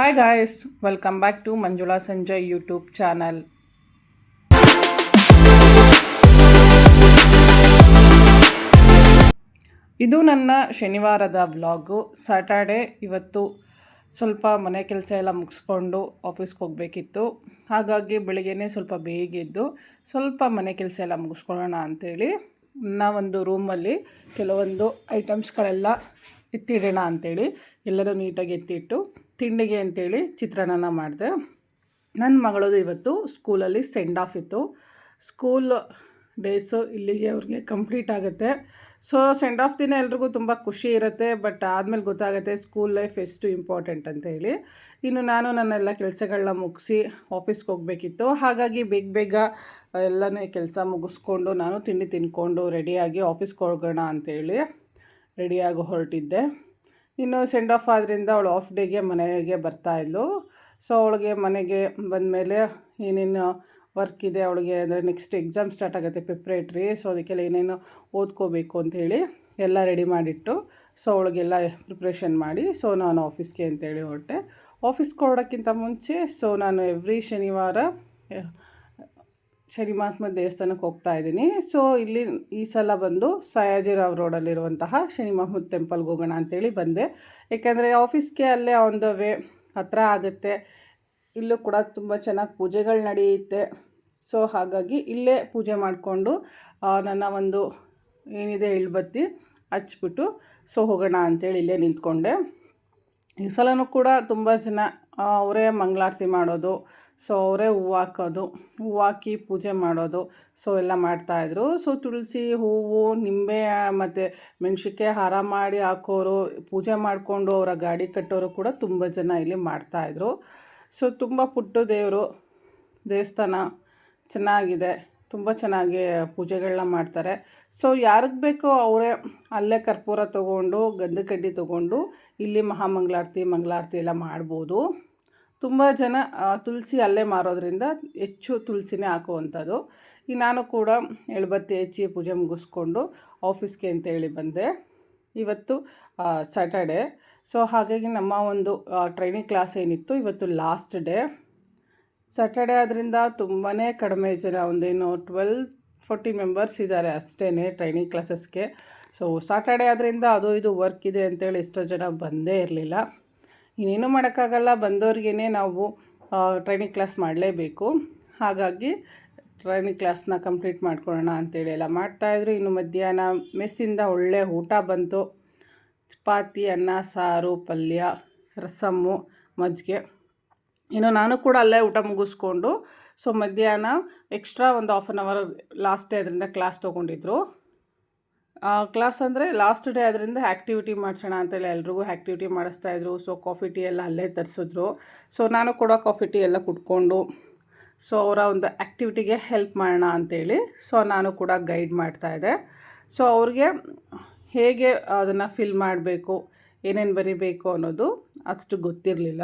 Hi guys welcome back to Manjula Sanjay YouTube channel ಇದು ನನ್ನ ಶನಿವಾರದ vlog. Saturday ಇವತ್ತು ಸ್ವಲ್ಪ ಮನೆ ಕೆಲಸ ಎಲ್ಲ ಮುಗಿಸ್ಕೊಂಡು ಆಫೀಸ್ಗೆ ಹೋಗಬೇಕಿತ್ತು. ಹಾಗಾಗಿ ಬೆಳಿಗ್ಗೆನೇ ಸ್ವಲ್ಪ ಬೇಗ ಎದ್ದು ಸ್ವಲ್ಪ ಮನೆ ಕೆಲಸ ಎಲ್ಲ ಮುಗಿಸ್ಕೊಳ್ಳೋಣ ಅಂಥೇಳಿ ಒಂದು ರೂಮಲ್ಲಿ ಕೆಲವೊಂದು ಐಟಮ್ಸ್ಗಳೆಲ್ಲ ಎತ್ತಿಡೋಣ ಅಂಥೇಳಿ ಎಲ್ಲರೂ ನೀಟಾಗಿ ಎತ್ತಿಟ್ಟು ತಿಂಡಿಗೆ ಅಂತೇಳಿ ಚಿತ್ರಾನ್ನ ಮಾಡಿದೆ. ನನ್ನ ಮಗಳದು ಇವತ್ತು ಸ್ಕೂಲಲ್ಲಿ ಸೆಂಡ್ ಆಫ್ ಇತ್ತು. ಸ್ಕೂಲ್ ಡೇಸು ಇಲ್ಲಿಗೆ ಅವ್ರಿಗೆ ಕಂಪ್ಲೀಟ್ ಆಗುತ್ತೆ. ಸೊ ಸೆಂಡ್ ಆಫ್ ದಿನ ಎಲ್ರಿಗೂ ತುಂಬ ಖುಷಿ ಇರುತ್ತೆ ಬಟ್ ಆದಮೇಲೆ ಗೊತ್ತಾಗುತ್ತೆ ಸ್ಕೂಲ್ ಲೈಫ್ ಎಷ್ಟು ಇಂಪಾರ್ಟೆಂಟ್ ಅಂತ ಹೇಳಿ. ಇನ್ನು ನಾನು ನನ್ನೆಲ್ಲ ಕೆಲಸಗಳನ್ನ ಮುಗಿಸಿ ಆಫೀಸ್ಗೆ ಹೋಗಬೇಕಿತ್ತು. ಹಾಗಾಗಿ ಬೇಗ ಬೇಗ ಎಲ್ಲನೇ ಕೆಲಸ ಮುಗಿಸ್ಕೊಂಡು ನಾನು ತಿಂಡಿ ತಿನ್ಕೊಂಡು ರೆಡಿಯಾಗಿ ಆಫೀಸ್ಗೆ ಹೋಗೋಣ ಅಂತೇಳಿ ರೆಡಿಯಾಗಿ ಹೊರಟಿದ್ದೆ. ಇನ್ನು ಸೆಂಡ್ ಆಫ್ ಆದ್ದರಿಂದ ಅವಳು ಆಫ್ ಡೇಗೆ ಮನೆಗೆ ಬರ್ತಾಯಿದ್ಲು ಸೊ ಅವಳಿಗೆ ಮನೆಗೆ ಬಂದಮೇಲೆ ಏನೇನು ವರ್ಕ್ ಇದೆ, ಅವಳಿಗೆ ಅಂದರೆ ನೆಕ್ಸ್ಟ್ ಎಕ್ಸಾಮ್ ಸ್ಟಾರ್ಟ್ ಆಗುತ್ತೆ ಪ್ರಿಪ್ರೇಟ್ರಿ ಸೊ ಅದಕ್ಕೆಲ್ಲ ಏನೇನು ಓದ್ಕೋಬೇಕು ಅಂಥೇಳಿ ಎಲ್ಲ ರೆಡಿ ಮಾಡಿಟ್ಟು ಸೊ ಅವಳಿಗೆಲ್ಲ ಪ್ರಿಪ್ರೇಷನ್ ಮಾಡಿ ಸೊ ನಾನು ಆಫೀಸ್ಗೆ ಅಂತೇಳಿ ಹೊರಟೆ. ಆಫೀಸ್ಗೆ ಹೊರಡೋಕ್ಕಿಂತ ಮುಂಚೆ ಸೊ ನಾನು ಎವ್ರಿ ಶನಿವಾರ ಶನಿ ಮಹಾತ್ಮ ದೇವಸ್ಥಾನಕ್ಕೆ ಹೋಗ್ತಾ ಇದ್ದೀನಿ. ಸೊ ಇಲ್ಲಿ ಈ ಸಲ ಬಂದು ಸಯಾಜಿರಾವ್ ರೋಡಲ್ಲಿರುವಂತಹ ಶನಿ ಮಹಮ್ಮದ್ ಟೆಂಪಲ್ಗೆ ಹೋಗೋಣ ಅಂತೇಳಿ ಬಂದೆ. ಏಕೆಂದರೆ ಆಫೀಸ್ಗೆ ಅಲ್ಲೇ ಆನ್ ದ ವೇ ಹತ್ತಿರ ಆಗುತ್ತೆ. ಇಲ್ಲೂ ಕೂಡ ತುಂಬ ಚೆನ್ನಾಗಿ ಪೂಜೆಗಳು ನಡೆಯುತ್ತೆ. ಸೊ ಹಾಗಾಗಿ ಇಲ್ಲೇ ಪೂಜೆ ಮಾಡಿಕೊಂಡು ನನ್ನ ಒಂದು ಏನಿದೆ ಇಳ್ಬತ್ತಿ ಹಚ್ಬಿಟ್ಟು ಸೊ ಹೋಗೋಣ ಅಂತೇಳಿ ಇಲ್ಲೇ ನಿಂತ್ಕೊಂಡೆ. ಈ ಸಲನೂ ಕೂಡ ತುಂಬ ಜನ ಅವರೇ ಮಂಗಳಾರತಿ ಮಾಡೋದು ಸೊ ಅವರೇ ಹೂವು ಹಾಕೋದು, ಹೂವು ಹಾಕಿ ಪೂಜೆ ಮಾಡೋದು. ಸೊ ಎಲ್ಲ ಮಾಡ್ತಾಯಿದ್ರು ಸೊ ತುಳಸಿ ಹೂವು, ನಿಂಬೆ, ಮತ್ತು ಮೆಣಸಿಕೆ ಹಾರ ಮಾಡಿ ಹಾಕೋರು, ಪೂಜೆ ಮಾಡಿಕೊಂಡು ಅವರ ಗಾಡಿ ಕಟ್ಟೋರು ಕೂಡ ತುಂಬ ಜನ ಇಲ್ಲಿ ಮಾಡ್ತಾಯಿದ್ರು ಸೊ ತುಂಬ ಪುಟ್ಟ ದೇವರು. ದೇವಸ್ಥಾನ ಚೆನ್ನಾಗಿದೆ. ತುಂಬ ಚೆನ್ನಾಗಿ ಪೂಜೆಗಳನ್ನ ಮಾಡ್ತಾರೆ. ಸೊ ಯಾರಿಗೆ ಬೇಕೋ ಅವರೇ ಅಲ್ಲೇ ಕರ್ಪೂರ ತೊಗೊಂಡು, ಗಂಧಕಡ್ಡಿ ತೊಗೊಂಡು ಇಲ್ಲಿ ಮಹಾಮಂಗಳಾರತಿ, ಮಂಗಳಾರತಿ ಎಲ್ಲ ಮಾಡ್ಬೋದು. ತುಂಬ ಜನ ತುಳಸಿ ಅಲ್ಲೇ ಮಾರೋದ್ರಿಂದ ಹೆಚ್ಚು ತುಳಸಿನೇ ಹಾಕುವಂಥದ್ದು. ಈ ನಾನು ಕೂಡ ಎಳ್ಬತ್ತಿ ಹೆಚ್ಚಿ ಪೂಜೆ ಮುಗಿಸ್ಕೊಂಡು ಆಫೀಸ್ಗೆ ಅಂತೇಳಿ ಬಂದೆ. ಇವತ್ತು ಸ್ಯಾಟರ್ಡೆ ಸೊ ಹಾಗಾಗಿ ನಮ್ಮ ಒಂದು ಟ್ರೈನಿಂಗ್ ಕ್ಲಾಸ್ ಏನಿತ್ತು, ಇವತ್ತು ಲಾಸ್ಟ್ ಡೇ ಸ್ಯಾಟರ್ಡೆ ಆದ್ದರಿಂದ ತುಂಬಾ ಕಡಿಮೆ ಜನ, ಒಂದೇನು ಟ್ವೆಲ್ ಫೋರ್ಟಿ ಮೆಂಬರ್ಸ್ ಇದ್ದಾರೆ ಅಷ್ಟೇ ಟ್ರೈನಿಂಗ್ ಕ್ಲಾಸಸ್ಗೆ ಸೊ ಸಾಟರ್ಡೆ ಆದ್ದರಿಂದ ಅದು ಇದು ವರ್ಕ್ ಇದೆ ಅಂತೇಳಿ ಎಷ್ಟೋ ಜನ ಬಂದೇ ಇರಲಿಲ್ಲ. ಇನ್ನೇನು ಮಾಡೋಕ್ಕಾಗಲ್ಲ ಬಂದವ್ರಿಗೇ ನಾವು ಟ್ರೈನಿಂಗ್ ಕ್ಲಾಸ್ ಮಾಡಲೇಬೇಕು. ಹಾಗಾಗಿ ಟ್ರೈನಿಂಗ್ ಕ್ಲಾಸ್ನ ಕಂಪ್ಲೀಟ್ ಮಾಡ್ಕೊಳ್ಳೋಣ ಅಂತೇಳಿ ಎಲ್ಲ ಮಾಡ್ತಾಯಿದ್ರು ಇನ್ನು ಮಧ್ಯಾಹ್ನ ಮೆಸ್ಸಿಂದ ಒಳ್ಳೆಯ ಊಟ ಬಂತು. ಚಪಾತಿ, ಅನ್ನ, ಸಾರು, ಪಲ್ಯ, ರಸಮ್ಮು, ಮಜ್ಜಿಗೆ. ಇನ್ನು ನಾನು ಕೂಡ ಅಲ್ಲೇ ಊಟ ಮುಗಿಸ್ಕೊಂಡು ಸೊ ಮಧ್ಯಾಹ್ನ ಎಕ್ಸ್ಟ್ರಾ ಒಂದು half an hour last day ಅದರಿಂದ ಕ್ಲಾಸ್ ತೊಗೊಂಡಿದ್ರು. ಕ್ಲಾಸ್ ಅಂದರೆ ಲಾಸ್ಟ್ ಡೇ ಅದರಿಂದ ಆ್ಯಕ್ಟಿವಿಟಿ ಮಾಡಿಸೋಣ ಅಂತೇಳಿ ಎಲ್ರಿಗೂ ಆ್ಯಕ್ಟಿವಿಟಿ ಮಾಡಿಸ್ತಾಯಿದ್ರು ಸೊ ಕಾಫಿ ಟೀ ಎಲ್ಲ ಅಲ್ಲೇ ತರಿಸಿದ್ರು. ಸೊ ನಾನು ಕೂಡ ಕಾಫಿ ಟೀ ಎಲ್ಲ ಕುಟ್ಕೊಂಡು ಸೊ ಅವರ ಒಂದು ಆ್ಯಕ್ಟಿವಿಟಿಗೆ ಹೆಲ್ಪ್ ಮಾಡೋಣ ಅಂತೇಳಿ ಸೊ ನಾನು ಕೂಡ ಗೈಡ್ ಮಾಡ್ತಾ ಇದ್ದೆ. ಸೊ ಅವ್ರಿಗೆ ಹೇಗೆ ಅದನ್ನು ಫಿಲ್ ಮಾಡಬೇಕು, ಏನೇನು ಬರಿಬೇಕು ಅನ್ನೋದು ಅಷ್ಟು ಗೊತ್ತಿರಲಿಲ್ಲ.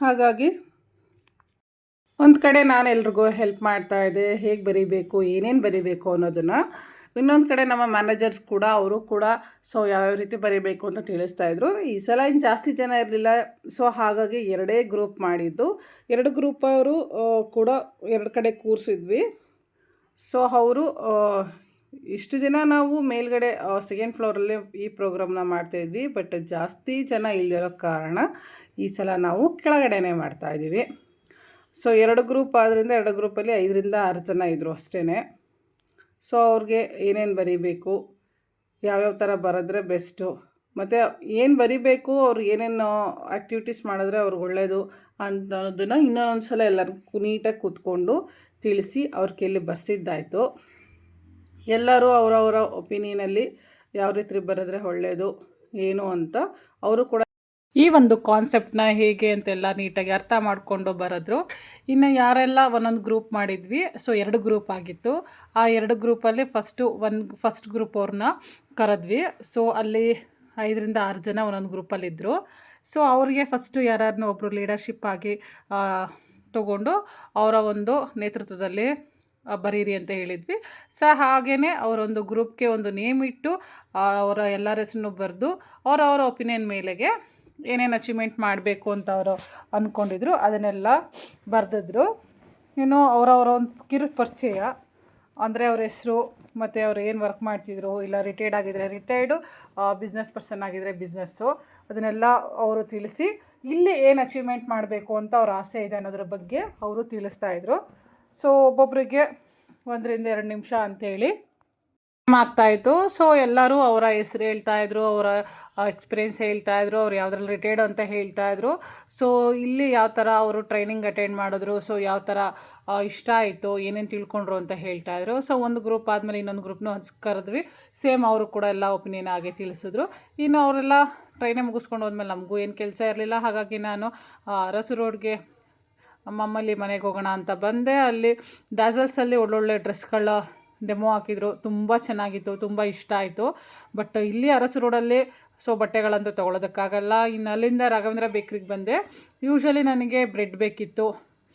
ಹಾಗಾಗಿ ಒಂದು ಕಡೆ ನಾನು ಎಲ್ರಿಗೂ ಹೆಲ್ಪ್ ಮಾಡ್ತಾಯಿದ್ದೆ ಹೇಗೆ ಬರೀಬೇಕು, ಏನೇನು ಬರೀಬೇಕು ಅನ್ನೋದನ್ನು ಇನ್ನೊಂದು ಕಡೆ ನಮ್ಮ ಮ್ಯಾನೇಜರ್ಸ್ ಕೂಡ, ಅವರು ಕೂಡ ಸೊ ಯಾವ್ಯಾವ ರೀತಿ ಬರೀಬೇಕು ಅಂತ ತಿಳಿಸ್ತಾ ಇದ್ರು. ಈ ಸಲ ಇನ್ನು ಜಾಸ್ತಿ ಜನ ಇರಲಿಲ್ಲ ಸೊ ಹಾಗಾಗಿ ಎರಡೇ ಗ್ರೂಪ್ ಮಾಡಿದ್ದು. ಎರಡು ಗ್ರೂಪ್ ಅವರು ಕೂಡ ಎರಡು ಕಡೆ ಕೂರಿಸಿದ್ವಿ. ಸೊ ಅವರು ಇಷ್ಟು ದಿನ ನಾವು ಮೇಲ್ಗಡೆ ಸೆಕೆಂಡ್ ಫ್ಲೋರಲ್ಲಿ ಈ ಪ್ರೋಗ್ರಾಮ್ನ ಮಾಡ್ತಾಯಿದ್ವಿ ಬಟ್ ಜಾಸ್ತಿ ಜನ ಇಲ್ಲದಿರೋ ಕಾರಣ ಈ ಸಲ ನಾವು ಕೆಳಗಡೆನೇ ಮಾಡ್ತಾಯಿದ್ದೀವಿ ಸೊ ಎರಡು ಗ್ರೂಪ್ ಆದ್ದರಿಂದ ಎರಡು ಗ್ರೂಪಲ್ಲಿ ಐದರಿಂದ ಆರು ಜನ ಇದ್ದರು ಅಷ್ಟೇ ಸೊ ಅವ್ರಿಗೆ ಏನೇನು ಬರೀಬೇಕು, ಯಾವ್ಯಾವ ಥರ ಬರೆದ್ರೆ ಬೆಸ್ಟು. ಮತ್ತು ಏನು ಬರಿಬೇಕು, ಅವ್ರು ಏನೇನು ಆ್ಯಕ್ಟಿವಿಟೀಸ್ ಮಾಡಿದ್ರೆ ಅವ್ರಿಗೆ ಒಳ್ಳೆಯದು ಅನ್ನೋದನ್ನು ಇನ್ನೊಂದು ಸಲ ಎಲ್ಲರಿಗೂ ನೀಟಾಗಿ ಕೂತ್ಕೊಂಡು ತಿಳಿಸಿ ಅವ್ರ ಕೈಲಿ ಬರ್ಸಿದ್ದಾಯಿತು. ಎಲ್ಲರೂ ಅವರವರ ಒಪಿನಿಯನಲ್ಲಿ ಯಾವ ರೀತಿ ಬರೆದ್ರೆ ಒಳ್ಳೆಯದು ಏನು ಅಂತ ಅವರು ಕೂಡ ಈ ಒಂದು ಕಾನ್ಸೆಪ್ಟನ್ನ ಹೇಗೆ ಅಂತೆಲ್ಲ ನೀಟಾಗಿ ಅರ್ಥ ಮಾಡಿಕೊಂಡು ಬರೋದ್ರು. ಇನ್ನು ಯಾರೆಲ್ಲ ಒಂದೊಂದು ಗ್ರೂಪ್ ಮಾಡಿದ್ವಿ ಸೊ ಎರಡು ಗ್ರೂಪ್ ಆಗಿತ್ತು. ಆ ಎರಡು ಗ್ರೂಪಲ್ಲಿ ಫಸ್ಟು ಒಂದು ಫಸ್ಟ್ ಗ್ರೂಪ್ ಅವ್ರನ್ನ ಕರೆದ್ವಿ. ಸೊ ಅಲ್ಲಿ ಐದರಿಂದ ಆರು ಜನ ಒಂದೊಂದು ಗ್ರೂಪಲ್ಲಿದ್ದರು ಸೊ ಅವ್ರಿಗೆ ಫಸ್ಟು ಯಾರನ್ನು ಒಬ್ಬರು ಲೀಡರ್ಶಿಪ್ ಆಗಿ ತಗೊಂಡು ಅವರ ಒಂದು ನೇತೃತ್ವದಲ್ಲಿ ಬರೀರಿ ಅಂತ ಹೇಳಿದ್ವಿ. ಸೊ ಹಾಗೇ ಅವರೊಂದು ಗ್ರೂಪ್ಗೆ ಒಂದು ನೇಮ್ ಇಟ್ಟು ಅವರ ಎಲ್ಲರ ಹೆಸರನ್ನು ಬರೆದು ಅವರವರ ಒಪಿನಿಯನ್ ಮೇಲೆಗೆ ಏನೇನು ಅಚೀವ್ಮೆಂಟ್ ಮಾಡಬೇಕು ಅಂತ ಅವರು ಅಂದ್ಕೊಂಡಿದ್ರು ಅದನ್ನೆಲ್ಲ ಬರೆದಿದ್ರು. ಇನ್ನು ಅವರವರ ಒಂದು ಕಿರು ಪರಿಚಯ, ಅಂದರೆ ಅವ್ರ ಹೆಸರು, ಮತ್ತು ಅವ್ರು ಏನು ವರ್ಕ್ ಮಾಡ್ತಿದ್ರು, ಇಲ್ಲ ರಿಟೈರ್ಡ್ ಆಗಿದ್ದರೆ ರಿಟೈರ್ಡು ಬಿಸ್ನೆಸ್ ಪರ್ಸನ್ ಆಗಿದ್ರೆ ಬಿಸ್ನೆಸ್ಸು ಅದನ್ನೆಲ್ಲ ಅವರು ತಿಳಿಸಿ, ಇಲ್ಲಿ ಏನು ಅಚೀವ್ಮೆಂಟ್ ಮಾಡಬೇಕು ಅಂತ ಅವ್ರ ಆಸೆ ಇದೆ ಅನ್ನೋದ್ರ ಬಗ್ಗೆ ಅವರು ತಿಳಿಸ್ತಾ ಇದ್ರು. ಸೊ ಒಬ್ಬೊಬ್ಬರಿಗೆ ಒಂದರಿಂದ ಎರಡು ನಿಮಿಷ ಅಂಥೇಳಿ ಆಗ್ತಾಯಿತ್ತು. ಸೊ ಎಲ್ಲರೂ ಅವರ ಹೆಸ್ರು ಹೇಳ್ತಾ ಇದ್ರು, ಅವರ ಎಕ್ಸ್ಪೀರಿಯೆನ್ಸ್ ಹೇಳ್ತಾ ಇದ್ರು, ಅವ್ರು ಯಾವ್ದ್ರಲ್ಲಿ ರಿಟೈರ್ಡ್ ಅಂತ ಹೇಳ್ತಾ ಇದ್ರು. ಸೊ ಇಲ್ಲಿ ಯಾವ ಥರ ಅವರು ಟ್ರೈನಿಂಗ್ ಅಟೆಂಡ್ ಮಾಡಿದ್ರು ಸೊ ಯಾವ ಥರ ಇಷ್ಟ ಆಯಿತು, ಏನೇನು ತಿಳ್ಕೊಂಡ್ರು ಅಂತ ಹೇಳ್ತಾ ಇದ್ರು. ಸೊ ಒಂದು ಗ್ರೂಪ್ ಆದಮೇಲೆ ಇನ್ನೊಂದು ಗ್ರೂಪ್ನ ಕರೆದ್ವಿ. ಸೇಮ್ ಅವರು ಕೂಡ ಎಲ್ಲ ಒಪಿನಿಯನ್ ಆಗಿ ತಿಳಿಸಿದ್ರು. ಇನ್ನು ಅವರೆಲ್ಲ ಟ್ರೈನೇ ಮುಗಿಸ್ಕೊಂಡು ಹೋದ್ಮೇಲೆ ನಮಗೂ ಏನು ಕೆಲಸ ಇರಲಿಲ್ಲ. ಹಾಗಾಗಿ ನಾನು ಅರಸು ರೋಡ್ಗೆ ಮಮ್ಮಲ್ಲಿ ಮನೆಗೆ ಹೋಗೋಣ ಅಂತ ಬಂದೆ. ಅಲ್ಲಿ ಡಾಸಲ್ಸಲ್ಲಿ ಒಳ್ಳೊಳ್ಳೆ ಡ್ರೆಸ್ಗಳ ಡೆಮೋ ಹಾಕಿದ್ರು, ತುಂಬ ಚೆನ್ನಾಗಿತ್ತು, ತುಂಬ ಇಷ್ಟ ಆಯಿತು. ಬಟ್ ಇಲ್ಲಿ ಅರಸು ರೋಡಲ್ಲಿ ಸೊ ಬಟ್ಟೆಗಳಂತೂ ತೊಗೊಳೋದಕ್ಕಾಗಲ್ಲ. ಇನ್ನು ಅಲ್ಲಿಂದ ರಾಘವೇಂದ್ರ ಬೇಕ್ರಿಗೆ ಬಂದೆ. ಯೂಶ್ವಲಿ ನನಗೆ ಬ್ರೆಡ್ ಬೇಕಿತ್ತು.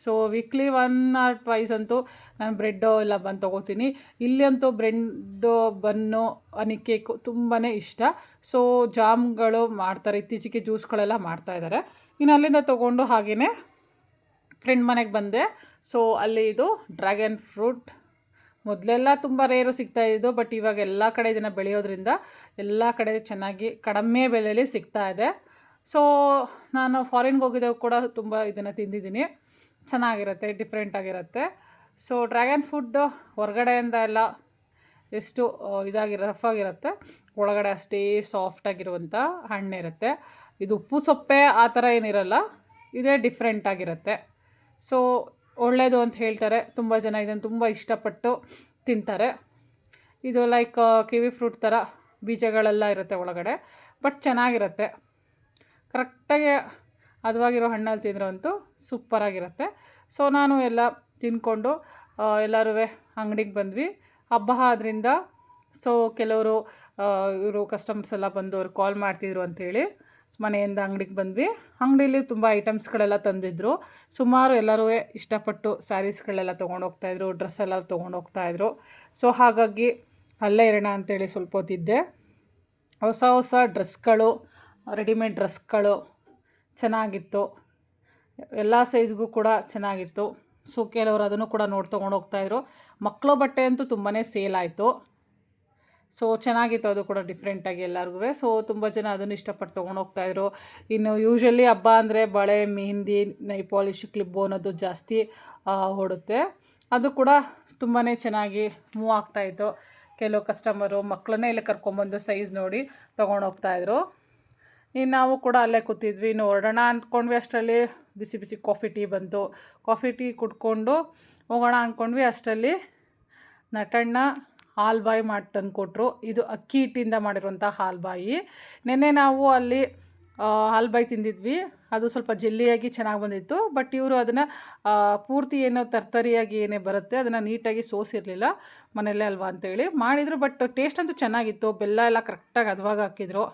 So weekly one or twice ಅಂತೂ ನಾನು ಬ್ರೆಡ್ಡು ಎಲ್ಲ ಬಂದು ತೊಗೋತೀನಿ. ಇಲ್ಲಿ ಅಂತೂ ಬ್ರೆಡ್ಡು, ಬನ್ನು ಅನಿ ಕೇಕು ತುಂಬಾ ಇಷ್ಟ. ಸೊ ಜಾಮ್ಗಳು ಮಾಡ್ತಾರೆ, ಇತ್ತೀಚೆಗೆ ಜ್ಯೂಸ್ಗಳೆಲ್ಲ ಮಾಡ್ತಾಯಿದ್ದಾರೆ ಇನ್ನು ಅಲ್ಲಿಂದ ತೊಗೊಂಡು ಹಾಗೆಯೇ ಫ್ರೆಂಡ್ ಮನೆಗೆ ಬಂದೆ. ಸೊ ಅಲ್ಲಿ ಇದು ಡ್ರ್ಯಾಗನ್ ಫ್ರೂಟ್ ಮೊದಲೆಲ್ಲ ತುಂಬ ರೇರು ಸಿಗ್ತಾ ಇದ್ದು ಬಟ್ ಇವಾಗ ಎಲ್ಲ ಕಡೆ ಇದನ್ನು ಬೆಳೆಯೋದ್ರಿಂದ ಎಲ್ಲ ಕಡೆ ಚೆನ್ನಾಗಿ ಕಡಿಮೆ ಬೆಲೆಯಲ್ಲಿ ಸಿಗ್ತಾ ಇದೆ. ಸೊ ನಾನು ಫಾರಿನ್ಗೆ ಹೋಗಿದಾಗ ಕೂಡ ತುಂಬ ಇದನ್ನು ತಿಂದಿದ್ದೀನಿ. ಚೆನ್ನಾಗಿರುತ್ತೆ ಡಿಫ್ರೆಂಟಾಗಿರುತ್ತೆ ಸೊ ಡ್ರ್ಯಾಗನ್ ಫುಡ್ಡು ಹೊರಗಡೆಯಿಂದ ಎಲ್ಲ ಎಷ್ಟು ಇದಾಗಿ ರಫ್ ಆಗಿರುತ್ತೆ. ಒಳಗಡೆ ಅಷ್ಟೇ ಸಾಫ್ಟಾಗಿರುವಂಥ ಹಣ್ಣಿರುತ್ತೆ ಇದು ಉಪ್ಪು ಸೊಪ್ಪೆ ಆ ಥರ ಏನಿರಲ್ಲ, ಇದೇ ಡಿಫ್ರೆಂಟಾಗಿರುತ್ತೆ ಸೊ ಒಳ್ಳೆಯದು ಅಂತ ಹೇಳ್ತಾರೆ. ತುಂಬ ಜನ ಇದನ್ನು ತುಂಬ ಇಷ್ಟಪಟ್ಟು ತಿಂತಾರೆ. ಇದು ಲೈಕ್ ಕಿವಿ ಫ್ರೂಟ್ ಥರ ಬೀಜಗಳೆಲ್ಲ ಇರುತ್ತೆ ಒಳಗಡೆ ಬಟ್ ಚೆನ್ನಾಗಿರುತ್ತೆ. ಕರೆಕ್ಟಾಗಿ ಅದವಾಗಿರೋ ಹಣ್ಣಲ್ಲಿ ತಿಂದರೆ ಅಂತೂ ಸೂಪರಾಗಿರುತ್ತೆ ಸೊ ನಾನು ಎಲ್ಲ ತಿಂದ್ಕೊಂಡು ಎಲ್ಲರೂ ಅಂಗಡಿಗೆ ಬಂದ್ವಿ. ಹಬ್ಬ ಆದ್ದರಿಂದ ಸೊ ಕೆಲವರು ಇವರು ಕಸ್ಟಮರ್ಸ್ ಎಲ್ಲ ಬಂದು ಅವ್ರು ಕಾಲ್ ಮಾಡ್ತಿದ್ರು ಅಂಥೇಳಿ ಮನೆಯಿಂದ ಅಂಗಡಿಗೆ ಬಂದ್ವಿ. ಅಂಗಡೀಲಿ ತುಂಬ ಐಟಮ್ಸ್ಗಳೆಲ್ಲ ತಂದಿದ್ರು. ಸುಮಾರು ಎಲ್ಲರೂ ಇಷ್ಟಪಟ್ಟು ಸ್ಯಾರೀಸ್ಗಳೆಲ್ಲ ತೊಗೊಂಡೋಗ್ತಾಯಿದ್ರು ಡ್ರೆಸ್ ಎಲ್ಲ ತೊಗೊಂಡೋಗ್ತಾಯಿದ್ರು ಸೊ ಹಾಗಾಗಿ ಅಲ್ಲೇ ಇರೋಣ ಅಂತೇಳಿ ಸ್ವಲ್ಪ ಹೊತ್ತಿದ್ದೆ. ಹೊಸ ಹೊಸ ಡ್ರೆಸ್ಗಳು, ರೆಡಿಮೇಡ್ ಡ್ರೆಸ್ಗಳು ಚೆನ್ನಾಗಿತ್ತು. ಎಲ್ಲ ಸೈಜ್ಗೂ ಕೂಡ ಚೆನ್ನಾಗಿತ್ತು. ಸೊ ಕೆಲವರು ಅದನ್ನು ಕೂಡ ನೋಡಿ ತೊಗೊಂಡು ಹೋಗ್ತಾಯಿದ್ರು ಮಕ್ಕಳು ಬಟ್ಟೆ ಅಂತೂ ತುಂಬಾ ಸೇಲ್ ಆಯಿತು. ಸೊ ಚೆನ್ನಾಗಿತ್ತು ಅದು ಕೂಡ ಡಿಫ್ರೆಂಟಾಗಿ ಎಲ್ಲರಿಗೂ ಸೊ ತುಂಬ ಜನ ಅದನ್ನು ಇಷ್ಟಪಟ್ಟು ತೊಗೊಂಡು ಹೋಗ್ತಾಯಿದ್ರು ಇನ್ನು ಯೂಶ್ವಲಿ ಹಬ್ಬ ಅಂದರೆ ಬಳೆ, ಮೆಹಂದಿ ನೈ ಪಾಲಿಶ್ ಕ್ಲಿಬ್ಬು ಅನ್ನೋದು ಜಾಸ್ತಿ ಓಡುತ್ತೆ. ಅದು ಕೂಡ ತುಂಬಾ ಚೆನ್ನಾಗಿ ಮೂವ್ ಆಗ್ತಾಯಿತ್ತು ಕೆಲವು ಕಸ್ಟಮರು ಮಕ್ಕಳನ್ನೇ ಇಲ್ಲಿ ಕರ್ಕೊಂಬಂದು ಸೈಜ್ ನೋಡಿ ತೊಗೊಂಡೋಗ್ತಾಯಿದ್ರು ಇನ್ನು ನಾವು ಕೂಡ ಅಲ್ಲೇ ಕೂತಿದ್ವಿ. ಇನ್ನು ಹೊರಡೋಣ ಅಂದ್ಕೊಂಡ್ವಿ ಅಷ್ಟರಲ್ಲಿ. ಬಿಸಿ ಬಿಸಿ ಕಾಫಿ ಟೀ ಬಂತು. ಕಾಫಿ ಟೀ ಕುಡ್ಕೊಂಡು ಹೋಗೋಣ ಅಂದ್ಕೊಂಡ್ವಿ ಅಷ್ಟರಲ್ಲಿ. ನಟಣ್ಣ ಹಾಲ್ ಬಾಯಿ ಮಾಡಿ ತಂದು ಕೊಟ್ಟರು ಇದು ಅಕ್ಕಿ ಹಿಟ್ಟಿಂದ ಮಾಡಿರುವಂಥ ಹಾಲ್ಬಾಯಿ. ನಿನ್ನೆ ನಾವು ಅಲ್ಲಿ ಹಾಲ್ಬಾಯಿ ಹಾಲ್ ಬಾಯಿ ತಿಂದಿದ್ವಿ. ಅದು ಸ್ವಲ್ಪ ಜೆಲ್ಲಿಯಾಗಿ ಚೆನ್ನಾಗಿ ಬಂದಿತ್ತು. ಬಟ್ ಇವರು ಅದನ್ನು ಪೂರ್ತಿ ಏನೋ ತರ್ತರಿಯಾಗಿ ಏನೇ ಬರುತ್ತೆ ಅದನ್ನು ನೀಟಾಗಿ ಸೋಸಿರಲಿಲ್ಲ. ಮನೆಯಲ್ಲೇ ಅಲ್ವಾ ಅಂತೇಳಿ ಮಾಡಿದರು. ಬಟ್ ಟೇಸ್ಟ್ ಅಂತೂ ಚೆನ್ನಾಗಿತ್ತು. ಬೆಲ್ಲ ಎಲ್ಲ ಕರೆಕ್ಟಾಗಿ ಅದ್ವಾಗ ಹಾಕಿದ್ರು.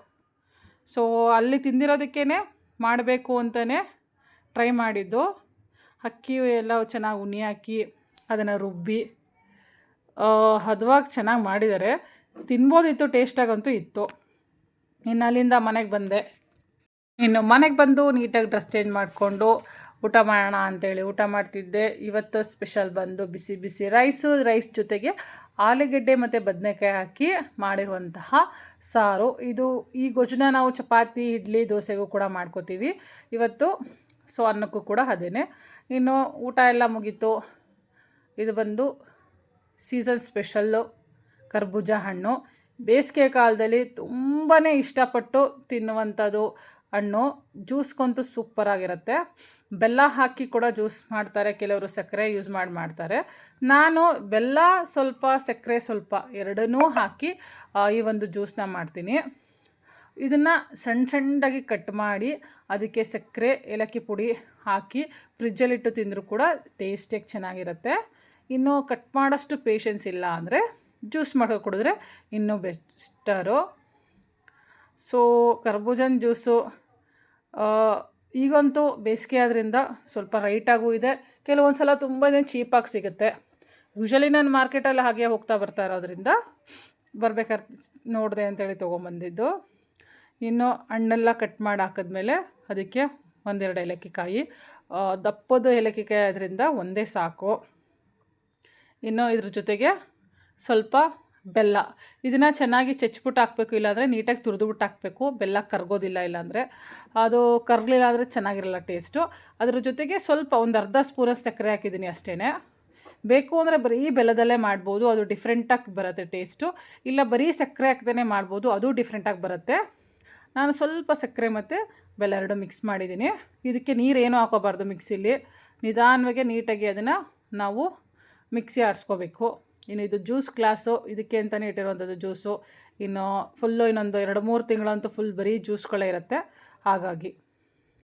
ಸೊ, ಅಲ್ಲಿ ತಿಂದಿರೋದಕ್ಕೇ ಮಾಡಬೇಕು ಅಂತಲೇ ಟ್ರೈ ಮಾಡಿದ್ದು. ಅಕ್ಕಿ ಎಲ್ಲ ಚೆನ್ನಾಗಿ ಉಣಿ ಹಾಕಿ ಅದನ್ನು ರುಬ್ಬಿ ಹದವಾಗಿ ಚೆನ್ನಾಗಿ ಮಾಡಿದ್ದಾರೆ. ತಿನ್ಬೋದಿತ್ತು, ಟೇಸ್ಟಾಗಂತೂ ಇತ್ತು. ಇನ್ನು ಅಲ್ಲಿಂದ ಮನೆಗೆ ಬಂದೆ. ಇನ್ನು ಮನೆಗೆ ಬಂದು ನೀಟಾಗಿ ಡ್ರೆಸ್ ಚೇಂಜ್ ಮಾಡಿಕೊಂಡು ಊಟ ಮಾಡೋಣ ಅಂತೇಳಿ ಊಟ ಮಾಡ್ತಿದ್ದೆ. ಇವತ್ತು ಸ್ಪೆಷಲ್ ಬಂದು ಬಿಸಿ ಬಿಸಿ ರೈಸು, ರೈಸ್ ಜೊತೆಗೆ ಆಲೂಗೆಡ್ಡೆ ಮತ್ತು ಬದನೆಕಾಯಿ ಹಾಕಿ ಮಾಡಿರುವಂತಹ ಸಾರು. ಇದು ಈ ಗೊಜ್ಜನ್ನ ನಾವು ಚಪಾತಿ, ಇಡ್ಲಿ, ದೋಸೆಗೂ ಕೂಡ ಮಾಡ್ಕೋತೀವಿ. ಇವತ್ತು ಸೊ ಅನ್ನಕ್ಕೂ ಕೂಡ ಅದೇನೆ. ಇನ್ನು ಊಟ ಎಲ್ಲ ಮುಗೀತು. ಇದು ಬಂದು ಸೀಸನ್ ಸ್ಪೆಷಲ್ಲು, ಕರ್ಬೂಜ ಹಣ್ಣು. ಬೇಸಿಗೆ ಕಾಲದಲ್ಲಿ ತುಂಬಾ ಇಷ್ಟಪಟ್ಟು ತಿನ್ನುವಂಥದ್ದು ಹಣ್ಣು. ಜ್ಯೂಸ್ಗಂತೂ ಸೂಪರಾಗಿರುತ್ತೆ ಬೆಲ್ಲ ಹಾಕಿ ಕೂಡ ಜ್ಯೂಸ್ ಮಾಡ್ತಾರೆ, ಕೆಲವರು ಸಕ್ಕರೆ ಯೂಸ್ ಮಾಡಿ ಮಾಡ್ತಾರೆ. ನಾನು ಬೆಲ್ಲ ಸ್ವಲ್ಪ, ಸಕ್ಕರೆ ಸ್ವಲ್ಪ ಎರಡನ್ನೂ ಹಾಕಿ ಈ ಒಂದು ಜ್ಯೂಸನ್ನ ಮಾಡ್ತೀನಿ. ಇದನ್ನು ಸಣ್ಣ ಸಣ್ಣದಾಗಿ ಕಟ್ ಮಾಡಿ, ಅದಕ್ಕೆ ಸಕ್ಕರೆ, ಏಲಕ್ಕಿ ಪುಡಿ ಹಾಕಿ, ಫ್ರಿಜ್ಜಲ್ಲಿಟ್ಟು ತಿಂದರೂ ಕೂಡ ಟೇಸ್ಟಿಯಾಗಿ ಚೆನ್ನಾಗಿರುತ್ತೆ. ಇನ್ನು ಕಟ್ ಮಾಡೋಷ್ಟು ಪೇಷನ್ಸ್ ಇಲ್ಲ ಅಂದರೆ ಜ್ಯೂಸ್ ಮಾಡ್ಕೊಂಡು ಕುಡಿದ್ರೆ ಇನ್ನೂ ಬೆಸ್ಟರು. ಸೊ ಕರ್ಬೂಜನ್ ಜ್ಯೂಸು ಈಗಂತೂ ಬೇಸಿಗೆ ಆದ್ದರಿಂದ ಸ್ವಲ್ಪ ರೈಟಾಗೂ ಇದೆ. ಕೆಲವೊಂದು ಸಲ ತುಂಬಾ ಚೀಪಾಗಿ ಸಿಗುತ್ತೆ. ಯೂಶಲಿ ನಾನು ಮಾರ್ಕೆಟಲ್ಲಿ ಹಾಗೆ ಹೋಗ್ತಾ ಬರ್ತಾ ಇರೋದ್ರಿಂದ ಬರ್ಬೇಕಾದ್ರೆ ನೋಡಿದೆ ಅಂತೇಳಿ ತೊಗೊಂಬಂದಿದ್ದು. ಇನ್ನು ಹಣ್ಣೆಲ್ಲ ಕಟ್ ಮಾಡಿ ಹಾಕಿದ್ಮೇಲೆ ಅದಕ್ಕೆ ಒಂದೆರಡು ಏಲಕ್ಕಿಕಾಯಿ ಕಾಯಿ ದಪ್ಪದ ಏಲಕ್ಕಿಕಾಯಿ ಆದ್ದರಿಂದ ಒಂದೇ ಸಾಕು. ಇನ್ನು ಇದ್ರ ಜೊತೆಗೆ ಸ್ವಲ್ಪ ಬೆಲ್ಲ. ಇದನ್ನು ಚೆನ್ನಾಗಿ ಚಚ್ಬಿಟ್ಟು ಹಾಕಬೇಕು, ಇಲ್ಲಾಂದರೆ ನೀಟಾಗಿ ತುರಿದುಬಿಟ್ಟು ಹಾಕಬೇಕು. ಬೆಲ್ಲ ಕರಗೋದಿಲ್ಲ, ಇಲ್ಲಾಂದರೆ ಅದು ಕರ್ಗಲಿಲ್ಲ ಅಂದರೆ ಚೆನ್ನಾಗಿರಲ್ಲ ಟೇಸ್ಟು. ಅದ್ರ ಜೊತೆಗೆ ಸ್ವಲ್ಪ ಒಂದು ಅರ್ಧ ಸ್ಪೂನಷ್ಟು ಸಕ್ಕರೆ ಹಾಕಿದ್ದೀನಿ ಅಷ್ಟೇ ಬೇಕು ಅಂದರೆ ಬರೀ ಬೆಲ್ಲದಲ್ಲೇ ಮಾಡ್ಬೋದು, ಅದು ಡಿಫ್ರೆಂಟಾಗಿ ಬರುತ್ತೆ ಟೇಸ್ಟು. ಇಲ್ಲ ಬರೀ ಸಕ್ಕರೆ ಹಾಕ್ದೇ ಮಾಡ್ಬೋದು, ಅದು ಡಿಫ್ರೆಂಟಾಗಿ ಬರುತ್ತೆ. ನಾನು ಸ್ವಲ್ಪ ಸಕ್ಕರೆ ಮತ್ತು ಬೆಲ್ಲ ಎರಡು ಮಿಕ್ಸ್ ಮಾಡಿದ್ದೀನಿ. ಇದಕ್ಕೆ ನೀರೇನು ಹಾಕೋಬಾರ್ದು ಮಿಕ್ಸಿಲಿ ನಿಧಾನವಾಗಿ ನೀಟಾಗಿ ಅದನ್ನು ನಾವು ಮಿಕ್ಸಿ ಆಡಿಸ್ಕೋಬೇಕು ಇನ್ನು ಇದು ಜ್ಯೂಸ್ ಗ್ಲಾಸು, ಇದಕ್ಕೆ ಅಂತಲೇ ಇಟ್ಟಿರುವಂಥದ್ದು ಜ್ಯೂಸು. ಇನ್ನು ಫುಲ್ಲು ಇನ್ನೊಂದು ಎರಡು ಮೂರು ತಿಂಗಳಂತೂ ಫುಲ್ ಬರೀ ಜ್ಯೂಸ್ಗಳೇ ಇರುತ್ತೆ. ಹಾಗಾಗಿ